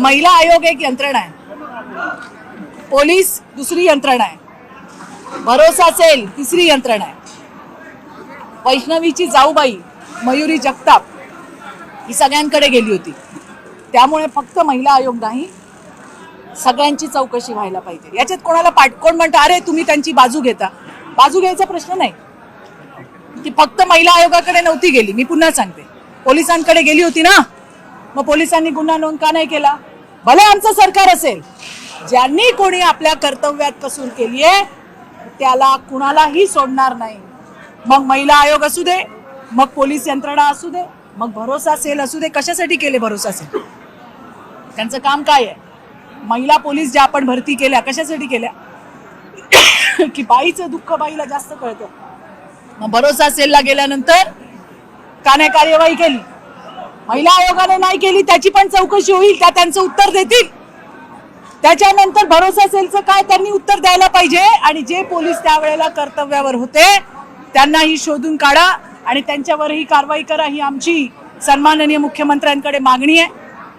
महिला आयोग एक यंत्रणा आहे. पोलीस दुसरी यंत्रणा आहे. भरोसा सेल तिसरी यंत्रणा आहे. वैष्णवीची जाऊबाई मयुरी जगताप ही सगळ्यांकडे गेली होती. त्यामुळे फक्त महिला आयोग नाही सगळ्यांची चौकशी व्हायला पाहिजे. याच्यात कोणाला पाठकोण म्हणतं अरे तुम्ही त्यांची बाजू घेता. बाजू घ्यायचा प्रश्न नाही. ती फक्त महिला आयोगाकडे नव्हती गेली. मी पुन्हा सांगते. पोलिसांकडे गेली होती ना. मग पोलिसांनी गुन्हा नोंद का नाही केला? भले आमचं सरकार असेल ज्यांनी कोणी आपल्या कर्तव्यात कसूर केली आहे त्याला कुणालाही सोडणार नाही. मग महिला आयोग असू दे मग पोलीस यंत्रणा असू दे मग भरोसा सेल असू दे कशासाठी केले भरोसा सेल? त्यांचं काम काय आहे? महिला पोलीस ज्या आपण भरती केल्या कशासाठी केल्या? की बाईचं दुःख बाईला जास्त कळतं. मग भरोसा सेलला गेल्यानंतर का नाही कार्यवाही केली. महिला आयोगाने नाही केली त्याची पण चौकशी होईल त्या त्यांचं उत्तर देतील. त्याच्यानंतर भरोसा सेलचं काय त्यांनी उत्तर द्यायला पाहिजे. आणि जे पोलीस त्यावेळेला कर्तव्यावर होते त्यांनाही शोधून काढा. आणि त्यांच्यावरही कारवाई करा ही आमची सन्माननीय मुख्यमंत्र्यांकडे मागणी आहे.